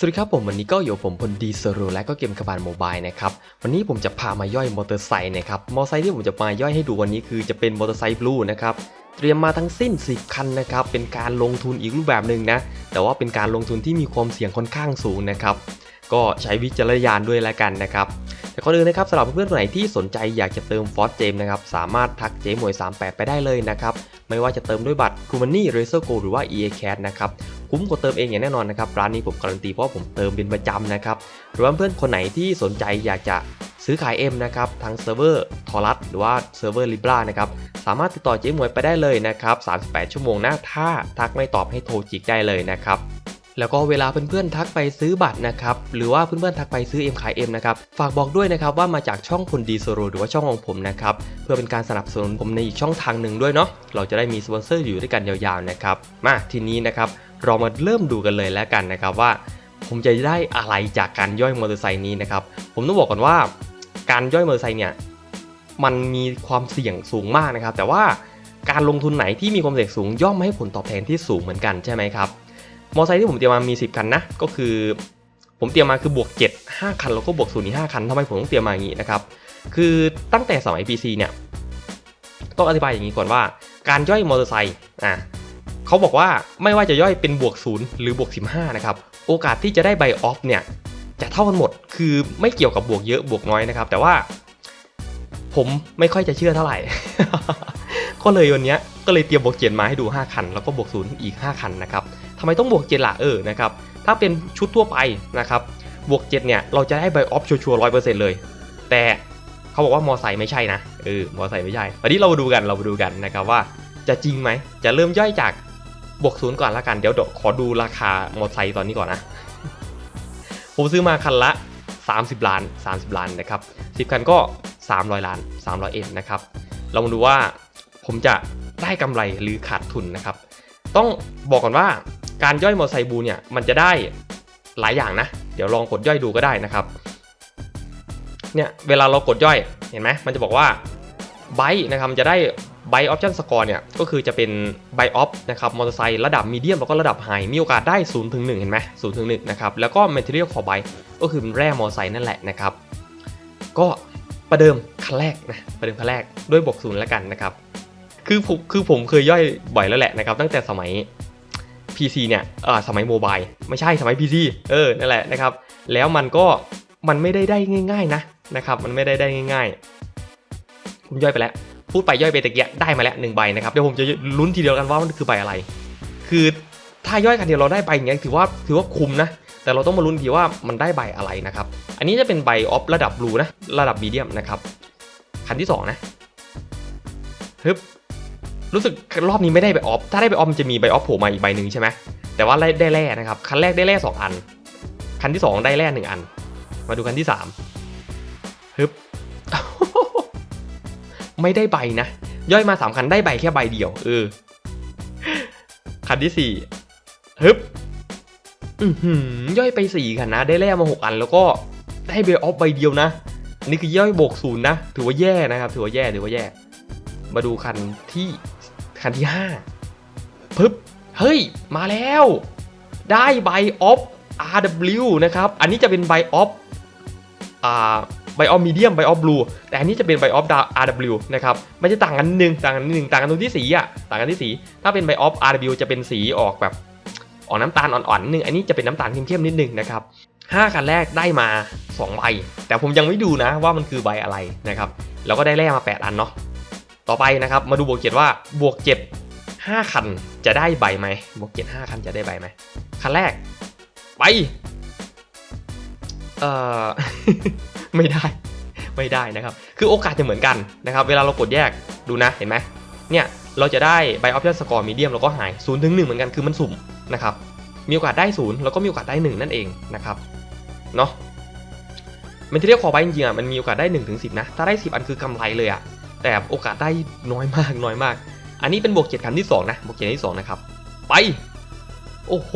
สวัสดีครับผมวันนี้ก็อยู่ผมพลดีเซโรและก็เกมกระบาลโมบายนะครับวันนี้ผมจะพามาย่อยมอเตอร์ไซค์นะครับมอเตอร์ไซค์ที่ผมจะมาย่อยให้ดูวันนี้คือจะเป็นมอเตอร์ไซค์บลูนะครับเตรียมมาทั้งสิ้น 10 คันนะครับเป็นการลงทุนอีกรูปแบบหนึ่งนะแต่ว่าเป็นการลงทุนที่มีความเสี่ยงค่อนข้างสูงนะครับก็ใช้วิจารณญาณด้วยแล้วกันนะครับแต่ก่อนอื่นนะครับสำหรับเพื่อนๆคนไหนที่สนใจอยากจะเติมฟอสเจมนะครับสามารถทักเจมวย38 ไปได้เลยนะครับไม่ว่าจะเติมด้วยบัตร c r u m a n y r a z e r Go หรือว่า EA Cash นะครับ คุ้มกว่าเติมเองอย่างแน่นอนนะครับร้านนี้ผมการันตีเพราะผมเติมเป็นประจำนะครับหรือว่าเพื่อนคนไหนที่สนใจอยากจะซื้อขาย M นะครับทั้งเซิร์ฟเวอร์ทอรัสหรือว่าเซิร์ฟเวอร์ลิบรานะครับสามารถติดต่อเจ๊หมวยไปได้เลยนะครับ 38 ชั่วโมงนะถ้าทักไม่ตอบให้โทรจิกได้เลยนะครับแล้วก็เวลาเพื่อนๆทักไปซื้อบัตรนะครับหรือว่าเพื่อนๆทักไปซื้อ M ขาย M นะครับฝากบอกด้วยนะครับว่ามาจากช่องคนดีโซโรหรือว่าช่องของผมนะครับเพื่อเป็นการสนับสนุนผมในอีกช่องทางหนึ่งด้วยเนาะเราจะได้มีสปอนเซอร์อยู่ด้วยกันยาวๆนะครับมาทีนี้นะครับ เรามาเริ่มดูกันเลยแล้วกันนะครับว่า ผมจะได้อะไรจากการย่อยมอเตอร์ไซค์นี้นะครับ ผมต้องบอกก่อนว่า การย่อยมอเตอร์ไซค์เนี่ยมันมีความเสี่ยงสูงมากนะครับ แต่ว่าการลงทุนไหนที่มีความเสี่ยงสูงย่อมให้ผลตอบแทนที่สูงเหมือนกันใช่ไหมครับ มอเตอร์ไซค์ที่ผมเตรียมมามี 10 คันนะ ก็คือ ผมเตรียมมาคือบวก 7 5 คันแล้วก็บวกศูนย์อีก5คันทำไมผมต้องเตรียมมาอย่างนี้นะครับ คือตั้งแต่สมัย PC เนี่ยต้องอธิบายอย่างนี้ก่อนว่า การย่อยมอเตอร์ไซค์อะ เขาบอกว่าไม่ว่าจะย่อยเป็นบวก0หรือบวก15นะครับโอกาสที่จะได้ใบออฟเนี่ยจะเท่ากันหมดคือไม่เกี่ยวกับบวกเยอะบวกน้อยนะครับ แต่ว่า ผมไม่ค่อยจะเชื่อเท่าไหร่ ก็เลยวันนี้ก็เลยเตรียมบวกเจ็ดมาให้ดู 5 คัน แล้วก็บวกศูนย์อีก 5 คันนะครับทำไมต้องบวกเจ็ดล่ะเออนะครับถ้าเป็นชุดทั่วไปนะครับบวกเจ็ดเนี่ยเราจะได้ใบออฟชัวร์ร้อยเปอร์เซ็นต์เลย แต่เขาบอกว่ามอไซค์ไม่ใช่นะเออมอไซค์ไม่ใช่วันนี้เรามาดูกันเรามาดูกันนะครับว่าจะจริงไหมจะเริ่มย่อยจาก บวกศูนย์ก่อนละกันเดี๋ยวเดี๋ยวขอดูราคามอเตอร์ไซค์ตอนนี้ก่อนนะ ผมซื้อมาคันละ 30 ล้าน 30 ล้านนะครับ10 คันก็ 300 ล้าน 300 เอ็มนะครับ เรามาดูว่าผมจะได้กำไรหรือขาดทุนนะครับ ต้องบอกก่อนว่าการย่อยมอเตอร์ไซค์บูเนี่ยมันจะได้หลายอย่างนะ เดี๋ยวลองกดย่อยดูก็ได้นะครับเนี่ยเวลาเรากดย่อยเห็นไหมมันจะบอกว่าไบนะครับมันจะได้ ไบออปชั่นสกอร์เนี่ยก็คือจะเป็นไบออฟนะครับมอเตอร์ไซค์ระดับมีเดียมแล้วก็ระดับไฮมีโอกาสได้0ูนย์ถึงหเห็นไหมศูนย์ถึงหนะครับแล้วก็ Material for Buy ก็คือแร่มอเตอร์ไซค์นั่นแหละนะครับก็ประเดิมคันแรกนะประเดิมคันแรกด้วยบวกศูนย์แล้วกันนะครับคือผมคือผมเคยย่อยบ่อยแล้วแหละนะครับ ตั้งแต่สมัย PC เนี่ยเออสมัยโมบายไม่ใช่สมัย PC เออนั่นแหละนะครับแล้วมันก็มันไม่ได้ได้ง่าย ๆนะนะครับมันไม่ได้ได้ง่าย ๆ ผมย่อยไปแล้ว พูดไปย่อยไปตะเกียได้มาแล้วหนึ่งใบนะครับเดี๋ยวผมจะลุ้นทีเดียวกันว่ามันคือใบอะไร คือถ้าย่อยกันเดียวเราได้ใบอย่างเงี้ยถือว่าถือว่าคุ้มนะแต่เราต้องมาลุ้นทีว่ามันได้ใบอะไรนะครับ อันนี้จะเป็นใบออฟระดับบลูนะระดับมีเดียมนะครับคันที่ 2 นะฮึบรู้สึกรอบนี้ไม่ได้ใบออฟถ้าได้ใบออฟจะมีใบออฟโผล่มาอีกใบหนึ่งใช่ไหมแต่ว่าได้แร่นะครับคันแรกได้แร่สองอันคันที่ 2 ได้แร่หนึ่งอัน มาดูคันที่3ฮึบ ไม่ได้ใบนะ ย่อยมาสามคันได้ใบแค่ใบเดียวเออคันที่สี่ฮึบอือหือย่อยไปสี่คันนะ ได้แร่มาหกอันแล้วก็ได้เบลออฟใบเดียวนะ อันนี่คือย่อยโบกศูนย์นะ ถือว่าแย่นะครับ ถือว่าแย่ ถือว่าแย่ มาดูคันที่คันที่ห้าพึบเฮ้ย มาแล้ว ได้ใบออฟ RW นะครับ อันนี้จะเป็นใบออฟ อ่า ไบออฟมีเดียมไบออฟบลูแต่อันนี้จะเป็นไบออฟ RW นะครับมันจะต่างกันนึงต่างกันนึงต่างกันตรงที่สีอะต่างกันที่สี ถ้าเป็นไบออฟ RW จะเป็นสีออกแบบออกน้ำตาลอ่อนๆนิดนึงอันนี้จะเป็นน้ำตาลเข้มๆนิดนึงนะครับ5คันแรกได้มา2ใบแต่ผมยังไม่ดูนะว่ามันคือใบอะไรนะครับแล้วก็ได้แร่มา 8 อันเนาะต่อไปนะครับมาดูบวกเจ็ดว่าบวกเจ็ด5คันจะได้ใบไหมบวกเจ็ด5คันจะได้ใบไหมคันแรกไปเอ่อ ไม่ได้ ไม่ได้นะครับ คือโอกาสจะเหมือนกันนะครับ เวลาเรากดแยกดูนะ เห็นไหมเนี่ย เราจะได้ใบออปชั่นสกอร์มีเดียมแล้วก็หาย0ถึง1เหมือนกันคือมันสุ่มนะครับ มีโอกาสได้ 0 แล้วก็มีโอกาสได้ 1 นั่นเองนะครับ เนาะมันจะเรียกขอใบจริงๆอะ มันมีโอกาสได้1ถึง10นะ ถ้าได้ 10 อันคือกำไรเลยอะ แต่โอกาสได้น้อยมากน้อยมาก อันนี้เป็นบวก7คันที่2นะ บวก7ที่2นะครับ ไป โอ้โห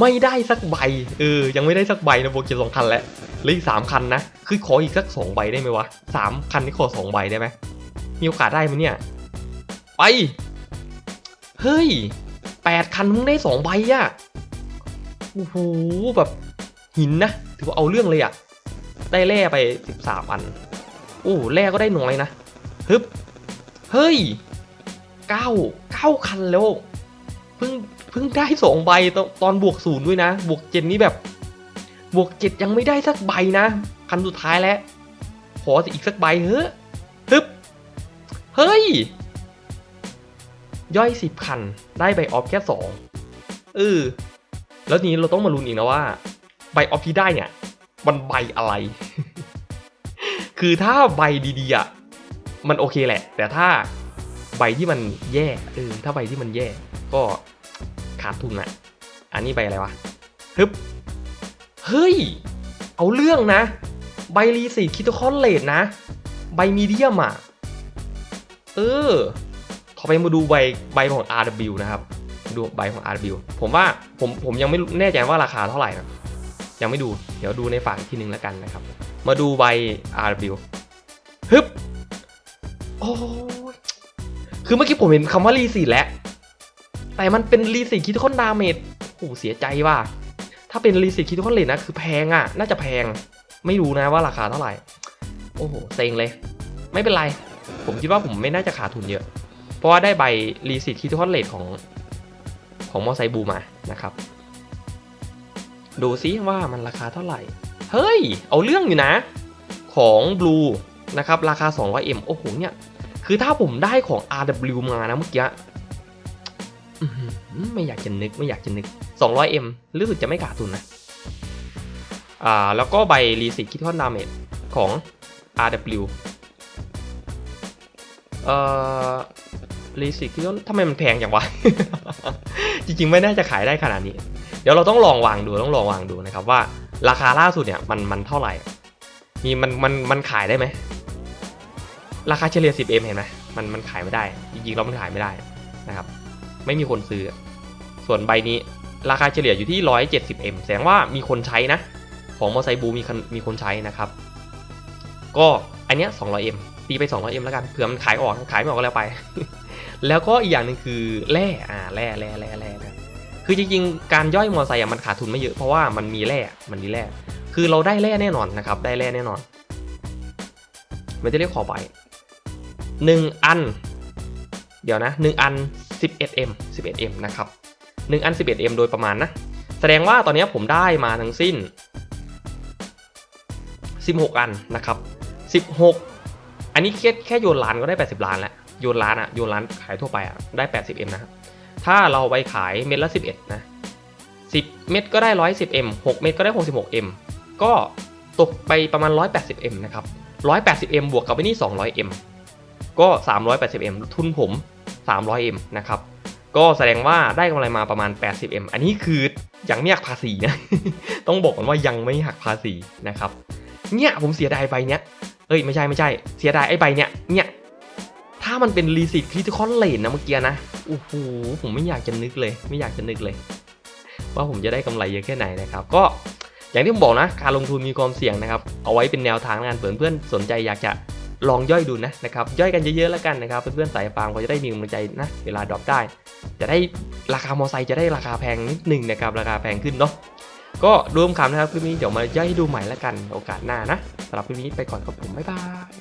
ไม่ได้สักใบ เออ ยังไม่ได้สักใบนะโบเกียสองคันแล้วเหลืออีกสามคันนะ คือขออีกสักสองใบได้ไหมวะสามคันนี่ขอสองใบได้ไหมมีโอกาสได้ไหมเนี่ย ไป เฮ้ยแปดคันมึงได้สองใบอะโอ้โหแบบหินนะ ถือว่าเอาเรื่องเลยอะได้แร่ไป13อัน โอ้แร่ก็ได้น้อยนะฮึบเฮ้ยเก้าเก้าคันแล้วเพิ่ง เพิ่งได้สองใบตอนบวกศูนย์ด้วยนะ บวกเจ็ดนี่แบบ บวกเจ็ดยังไม่ได้สักใบนะคันสุดท้ายแล้ว ขออีกสักใบเฮ้ยฮึบ เฮ้ย ย่อยสิบคัน ได้ใบออฟแค่สองเออแล้วนี้เราต้องมาลุ้นอีกนะว่า ใบออฟที่ได้เนี่ย มันใบอะไร คือถ้าใบดีๆอะมันโอเคแหละ แต่ถ้าใบที่มันแย่เออถ้าใบที่มันแย่ก็ ขาดทุนอะอันนี้ใบอะไรวะฮึบเฮ้ย เอาเรื่องนะ ใบรีสีคิโตคอนเลดนะ ใบมีเดียมอะเออขอไปมาดูใบใบของ RW นะครับ ดูใบของ RW ผมว่าผมผมยังไม่แน่ใจว่าราคาเท่าไหร่นะยังไม่ดู เดี๋ยวดูในฝั่งที่หนึ่งแล้วกันนะครับ มาดูใบ RW ฮึบโอ้คือเมื่อกี้ผมเห็นคำว่ารีสีแล้ว แต่มันเป็นรีสีคิดคอนดาเมจโอ้โหเสียใจว่ะ ถ้าเป็นรีสีคิดคอนเลนนะคือแพงอะ น่าจะแพง ไม่รู้นะว่าราคาเท่าไหร่ โอ้โห เซ็งเลย ไม่เป็นไร ผมคิดว่าผมไม่น่าจะขาดทุนเยอะ เพราะว่าได้ใบรีสิคิดคอนเลทของของมอไซบูมานะครับ ดูซิว่ามันราคาเท่าไหร่ เฮ้ย เอาเรื่องอยู่นะ ของบลูนะครับ ราคา 200M โอ้โหเนี่ย คือถ้าผมได้ของ RW มานะเมื่อกี้ ไม่อยากจะนึกไม่อยากจะนึก 200M รู้สึกจะไม่ขาดทุนนะ อ่า แล้วก็ใบรีสิตคิดคอนดาเมจของ RW เอ่อรีสิตคิดว่าทำไมมันแพงจังวะ จริงๆ ไม่น่าจะขายได้ขนาดนี้ เดี๋ยวเราต้องลองวางดูต้องลองวางดูนะครับว่าราคาล่าสุดเนี่ยมันมันเท่าไหร่ มีมันมันมันขายได้ไหม ราคาเฉลี่ย 10M เห็นไหมมันมันขายไม่ได้ จริงๆแล้วมันขายไม่ได้นะครับ ไม่มีคนซื้อ ส่วนใบนี้ราคาเฉลี่ยอยู่ที่ 170M แสดงว่ามีคนใช้นะ ของมอไซบูมีคนมีคนใช้นะครับ ก็อันเนี้ย 200M ตีไป 200M แล้วกัน เผื่อมันขายออก ขายไม่ออกก็แล้วไป แล้วก็อีกอย่างหนึ่งคือแร่ อ่า แร่แร่แร่แร่นะคือจริงๆ การย่อยมอไซค์อะมันขาดทุนไม่เยอะ เพราะว่ามันมีแร่ มันมีแร่ คือเราได้แร่แน่นอนนะครับ ได้แร่แน่นอน มันจะเรียกขอไปหนึ่งอัน เดี๋ยวนะหนึ่งอัน 11M 11M นะครับหนึ่งอัน 11M โดยประมาณนะ แสดงว่าตอนนี้ผมได้มาทั้งสิ้น 16 อันนะครับ 16 อันนี้แค่แค่โยนล้านก็ได้ 80 ล้านแล้ว โยนล้านอะโยนล้านขายทั่วไปอะได้ 80M นะครับถ้าเราไปขายเม็ดละ 11 นะ 10 เม็ดก็ได้ 110M 6 เม็ดก็ได้ 66M ก็ตกไปประมาณ 180M นะครับ 180M บวกกับไปนี่ 200M ก็ 380M ทุนผม 300M นะครับก็แสดงว่าได้กำไรมาประมาณ 80M อันนี้คือยังไม่หักภาษีนะ ต้องบอกก่อนว่ายังไม่หักภาษีนะครับ เนี่ยผมเสียดายใบเนี้ย เอ้ยไม่ใช่ไม่ใช่ เสียดายไอ้ใบเนี้ย เนี่ย ถ้ามันเป็นรีสิตคริติคอนเลนนะเมื่อกี้นะ โอ้โหผมไม่อยากจะนึกเลย ไม่อยากจะนึกเลย ว่าผมจะได้กำไรเยอะแค่ไหนนะครับ ก็อย่างที่ผมบอกนะ การลงทุนมีความเสี่ยงนะครับ เอาไว้เป็นแนวทางงานเผื่อเพื่อนๆสนใจอยากจะ ลองย่อยดูนะนะครับย่อยกันเยอะๆแล้วกันนะครับเพื่อนๆสายฟาร์มก็จะได้มีกำลังใจนะเวลาดรอปได้ จะได้ราคามอไซค์จะได้ราคาแพงนิดนึงนะครับราคาแพงขึ้นเนาะก็รวมคำนะครับคลิปนี้เดี๋ยวมาย่อยดูใหม่แล้วกันโอกาสหน้านะสำหรับคลิปนี้ไปก่อนครับผมบ๊ายบาย